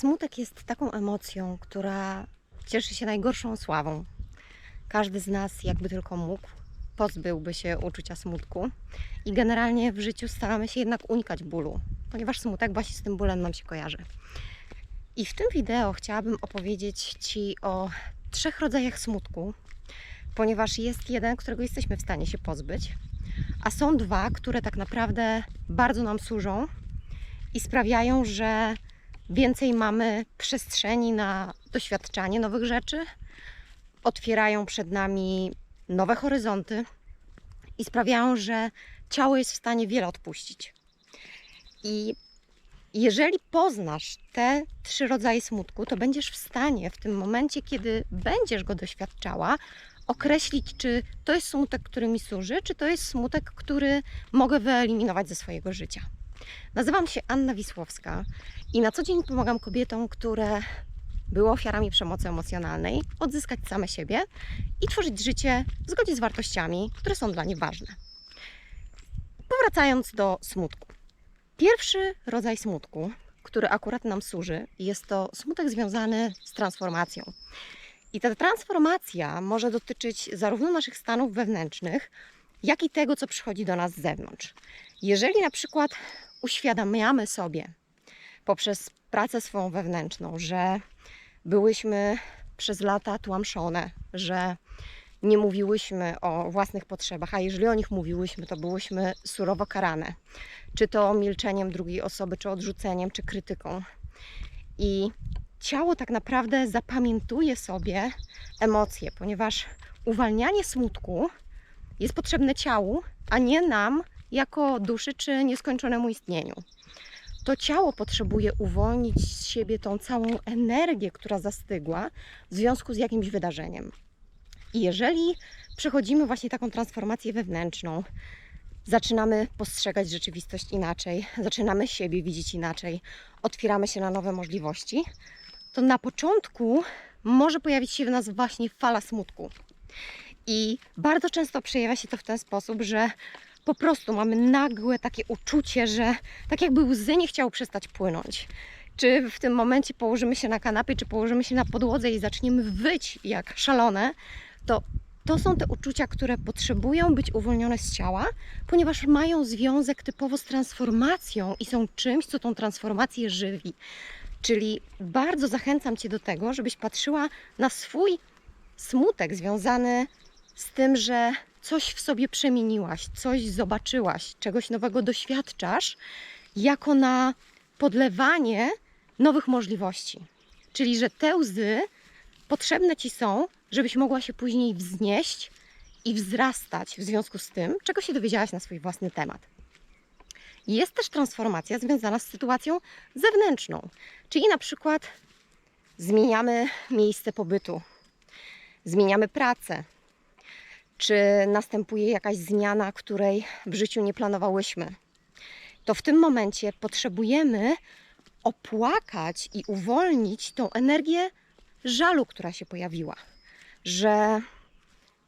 Smutek jest taką emocją, która cieszy się najgorszą sławą. Każdy z nas, jakby tylko mógł, pozbyłby się uczucia smutku. I generalnie w życiu staramy się jednak unikać bólu, ponieważ smutek właśnie z tym bólem nam się kojarzy. I w tym wideo chciałabym opowiedzieć Ci o trzech rodzajach smutku, ponieważ jest jeden, którego jesteśmy w stanie się pozbyć, a są dwa, które tak naprawdę bardzo nam służą i sprawiają, że więcej mamy przestrzeni na doświadczanie nowych rzeczy, otwierają przed nami nowe horyzonty i sprawiają, że ciało jest w stanie wiele odpuścić. I jeżeli poznasz te trzy rodzaje smutku, to będziesz w stanie w tym momencie, kiedy będziesz go doświadczała, określić, czy to jest smutek, który mi służy, czy to jest smutek, który mogę wyeliminować ze swojego życia. Nazywam się Anna Wisłowska i na co dzień pomagam kobietom, które były ofiarami przemocy emocjonalnej, odzyskać same siebie i tworzyć życie w zgodzie z wartościami, które są dla nich ważne. Powracając do smutku. Pierwszy rodzaj smutku, który akurat nam służy, jest to smutek związany z transformacją. I ta transformacja może dotyczyć zarówno naszych stanów wewnętrznych, jak i tego, co przychodzi do nas z zewnątrz. Jeżeli na przykład uświadamiamy sobie poprzez pracę swoją wewnętrzną, że byłyśmy przez lata tłamszone, że nie mówiłyśmy o własnych potrzebach, a jeżeli o nich mówiłyśmy, to byłyśmy surowo karane. Czy to milczeniem drugiej osoby, czy odrzuceniem, czy krytyką. I ciało tak naprawdę zapamiętuje sobie emocje, ponieważ uwalnianie smutku jest potrzebne ciału, a nie nam jako duszy czy nieskończonemu istnieniu. To ciało potrzebuje uwolnić z siebie tą całą energię, która zastygła w związku z jakimś wydarzeniem. I jeżeli przechodzimy właśnie taką transformację wewnętrzną, zaczynamy postrzegać rzeczywistość inaczej, zaczynamy siebie widzieć inaczej, otwieramy się na nowe możliwości, to na początku może pojawić się w nas właśnie fala smutku. I bardzo często przejawia się to w ten sposób, że po prostu mamy nagłe takie uczucie, że tak jakby łzy nie chciały przestać płynąć. Czy w tym momencie położymy się na kanapie, czy położymy się na podłodze i zaczniemy wyć jak szalone, to to są te uczucia, które potrzebują być uwolnione z ciała, ponieważ mają związek typowo z transformacją i są czymś, co tą transformację żywi. Czyli bardzo zachęcam Cię do tego, żebyś patrzyła na swój smutek związany z tym, że coś w sobie przemieniłaś, coś zobaczyłaś, czegoś nowego doświadczasz, jako na podlewanie nowych możliwości. Czyli, że te łzy potrzebne ci są, żebyś mogła się później wznieść i wzrastać w związku z tym, czego się dowiedziałaś na swój własny temat. Jest też transformacja związana z sytuacją zewnętrzną, czyli na przykład zmieniamy miejsce pobytu, zmieniamy pracę, czy następuje jakaś zmiana, której w życiu nie planowałyśmy, to w tym momencie potrzebujemy opłakać i uwolnić tą energię żalu, która się pojawiła, że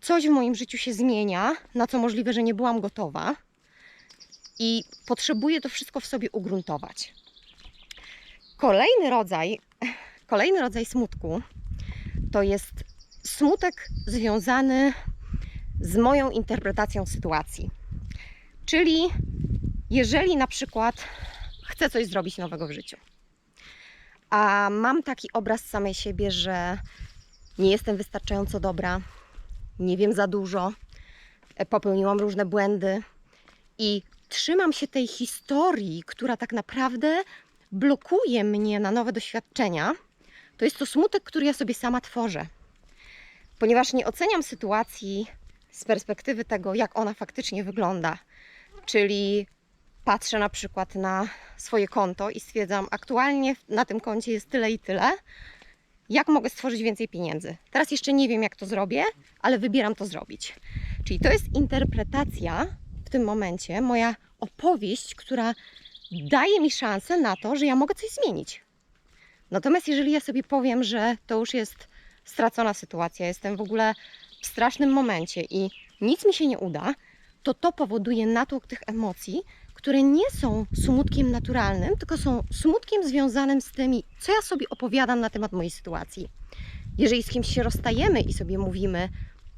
coś w moim życiu się zmienia, na co możliwe, że nie byłam gotowa i potrzebuję to wszystko w sobie ugruntować. Kolejny rodzaj, kolejny rodzaj smutku to jest smutek związany z moją interpretacją sytuacji. Czyli jeżeli na przykład chcę coś zrobić nowego w życiu, a mam taki obraz samej siebie, że nie jestem wystarczająco dobra, nie wiem za dużo, popełniłam różne błędy i trzymam się tej historii, która tak naprawdę blokuje mnie na nowe doświadczenia, to jest to smutek, który ja sobie sama tworzę. Ponieważ nie oceniam sytuacji z perspektywy tego, jak ona faktycznie wygląda. Czyli patrzę na przykład na swoje konto i stwierdzam, aktualnie na tym koncie jest tyle i tyle. Jak mogę stworzyć więcej pieniędzy? Teraz jeszcze nie wiem, jak to zrobię, ale wybieram to zrobić. Czyli to jest interpretacja w tym momencie, moja opowieść, która daje mi szansę na to, że ja mogę coś zmienić. Natomiast jeżeli ja sobie powiem, że to już jest stracona sytuacja, jestem w ogóle w strasznym momencie i nic mi się nie uda, to to powoduje natłok tych emocji, które nie są smutkiem naturalnym, tylko są smutkiem związanym z tymi, co ja sobie opowiadam na temat mojej sytuacji. Jeżeli z kimś się rozstajemy i sobie mówimy,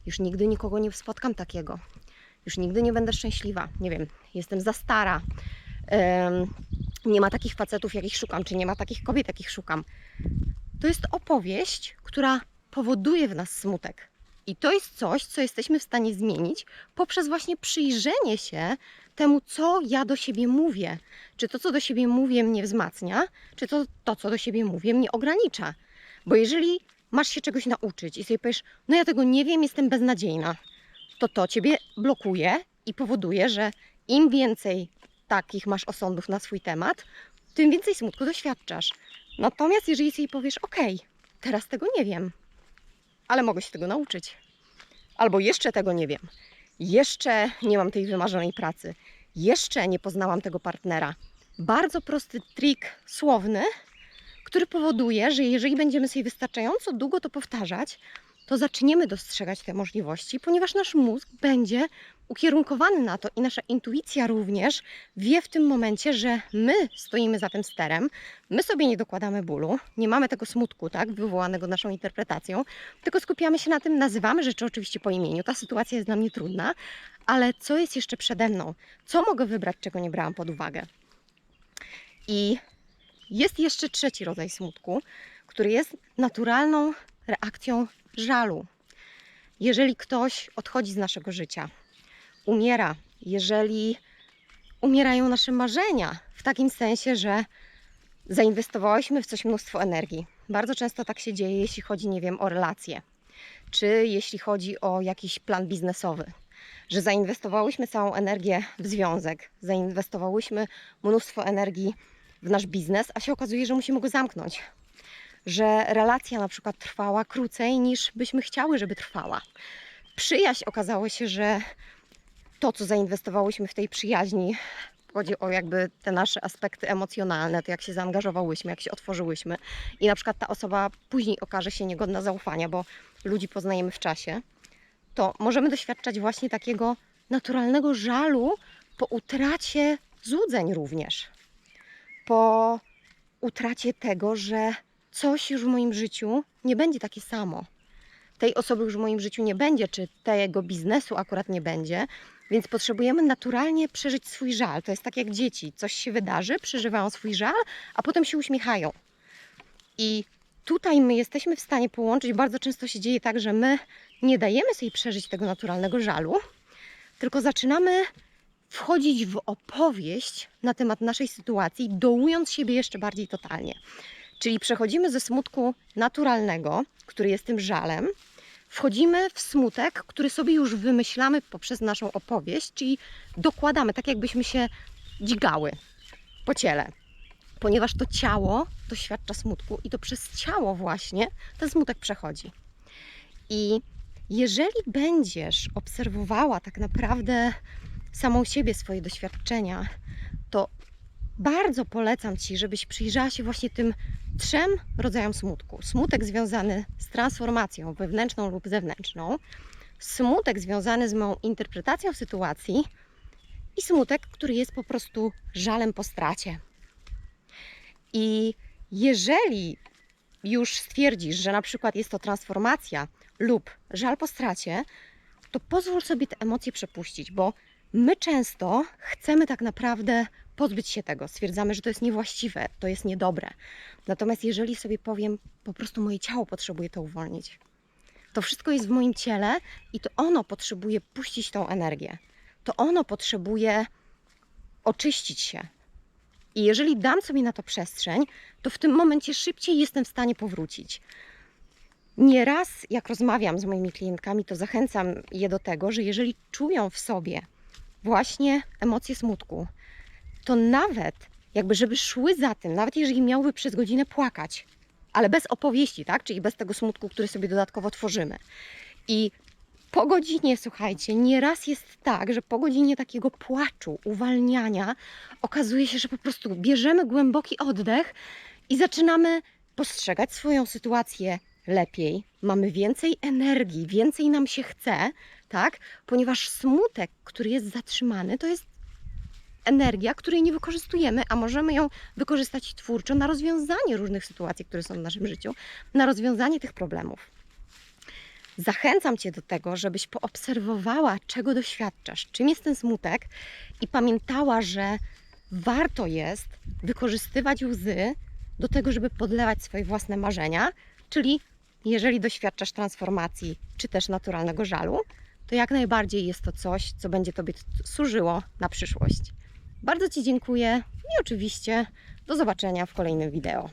już nigdy nikogo nie spotkam takiego, już nigdy nie będę szczęśliwa, nie wiem, jestem za stara, nie ma takich facetów, jakich szukam, czy nie ma takich kobiet, jakich szukam. To jest opowieść, która powoduje w nas smutek. I to jest coś, co jesteśmy w stanie zmienić poprzez właśnie przyjrzenie się temu, co ja do siebie mówię. Czy to, co do siebie mówię, mnie wzmacnia, czy to, to co do siebie mówię, mnie ogranicza. Bo jeżeli masz się czegoś nauczyć i sobie powiesz, no ja tego nie wiem, jestem beznadziejna, to to ciebie blokuje i powoduje, że im więcej takich masz osądów na swój temat, tym więcej smutku doświadczasz. Natomiast jeżeli sobie powiesz, ok, teraz tego nie wiem, ale mogę się tego nauczyć. Albo jeszcze tego nie wiem. Jeszcze nie mam tej wymarzonej pracy. Jeszcze nie poznałam tego partnera. Bardzo prosty trik słowny, który powoduje, że jeżeli będziemy sobie wystarczająco długo to powtarzać, to zaczniemy dostrzegać te możliwości, ponieważ nasz mózg będzie ukierunkowany na to i nasza intuicja również wie w tym momencie, że my stoimy za tym sterem, my sobie nie dokładamy bólu, nie mamy tego smutku, tak, wywołanego naszą interpretacją, tylko skupiamy się na tym, nazywamy rzeczy oczywiście po imieniu. Ta sytuacja jest dla mnie trudna, ale co jest jeszcze przede mną? Co mogę wybrać, czego nie brałam pod uwagę? I jest jeszcze trzeci rodzaj smutku, który jest naturalną reakcją żalu. Jeżeli ktoś odchodzi z naszego życia, umiera, jeżeli umierają nasze marzenia, w takim sensie, że zainwestowałyśmy w coś mnóstwo energii. Bardzo często tak się dzieje, jeśli chodzi, nie wiem, o relacje, czy jeśli chodzi o jakiś plan biznesowy, że zainwestowałyśmy całą energię w związek, zainwestowałyśmy mnóstwo energii w nasz biznes, a się okazuje, że musimy go zamknąć. Że relacja na przykład trwała krócej niż byśmy chciały, żeby trwała. Przyjaźń okazało się, że to, co zainwestowałyśmy w tej przyjaźni, chodzi o jakby te nasze aspekty emocjonalne, to jak się zaangażowałyśmy, jak się otworzyłyśmy i na przykład ta osoba później okaże się niegodna zaufania, bo ludzi poznajemy w czasie, to możemy doświadczać właśnie takiego naturalnego żalu po utracie złudzeń również. Po utracie tego, że coś już w moim życiu nie będzie takie samo. Tej osoby już w moim życiu nie będzie, czy tego biznesu akurat nie będzie, więc potrzebujemy naturalnie przeżyć swój żal. To jest tak jak dzieci. Coś się wydarzy, przeżywają swój żal, a potem się uśmiechają. I tutaj my jesteśmy w stanie połączyć, bardzo często się dzieje tak, że my nie dajemy sobie przeżyć tego naturalnego żalu, tylko zaczynamy wchodzić w opowieść na temat naszej sytuacji, dołując siebie jeszcze bardziej totalnie. Czyli przechodzimy ze smutku naturalnego, który jest tym żalem, wchodzimy w smutek, który sobie już wymyślamy poprzez naszą opowieść, czyli dokładamy, tak jakbyśmy się dźgały po ciele. Ponieważ to ciało doświadcza smutku i to przez ciało właśnie ten smutek przechodzi. I jeżeli będziesz obserwowała tak naprawdę samą siebie, swoje doświadczenia, to bardzo polecam Ci, żebyś przyjrzała się właśnie tym trzem rodzajom smutku. Smutek związany z transformacją wewnętrzną lub zewnętrzną, smutek związany z moją interpretacją sytuacji i smutek, który jest po prostu żalem po stracie. I jeżeli już stwierdzisz, że na przykład jest to transformacja lub żal po stracie, to pozwól sobie te emocje przepuścić, bo my często chcemy tak naprawdę pozbyć się tego. Stwierdzamy, że to jest niewłaściwe, to jest niedobre. Natomiast jeżeli sobie powiem, po prostu moje ciało potrzebuje to uwolnić, to wszystko jest w moim ciele i to ono potrzebuje puścić tą energię. To ono potrzebuje oczyścić się. I jeżeli dam sobie na to przestrzeń, to w tym momencie szybciej jestem w stanie powrócić. Nieraz, jak rozmawiam z moimi klientkami, to zachęcam je do tego, że jeżeli czują w sobie właśnie emocje smutku, to nawet jakby, żeby szły za tym, nawet jeżeli miałby przez godzinę płakać, ale bez opowieści, tak? Czyli bez tego smutku, który sobie dodatkowo tworzymy. I po godzinie, słuchajcie, nieraz jest tak, że po godzinie takiego płaczu, uwalniania, okazuje się, że po prostu bierzemy głęboki oddech i zaczynamy postrzegać swoją sytuację lepiej, mamy więcej energii, więcej nam się chce, tak? Ponieważ smutek, który jest zatrzymany, to jest energia, której nie wykorzystujemy, a możemy ją wykorzystać twórczo na rozwiązanie różnych sytuacji, które są w naszym życiu, na rozwiązanie tych problemów. Zachęcam Cię do tego, żebyś poobserwowała, czego doświadczasz, czym jest ten smutek i pamiętała, że warto jest wykorzystywać łzy do tego, żeby podlewać swoje własne marzenia, czyli jeżeli doświadczasz transformacji czy też naturalnego żalu, to jak najbardziej jest to coś, co będzie Tobie służyło na przyszłość. Bardzo Ci dziękuję i oczywiście do zobaczenia w kolejnym wideo.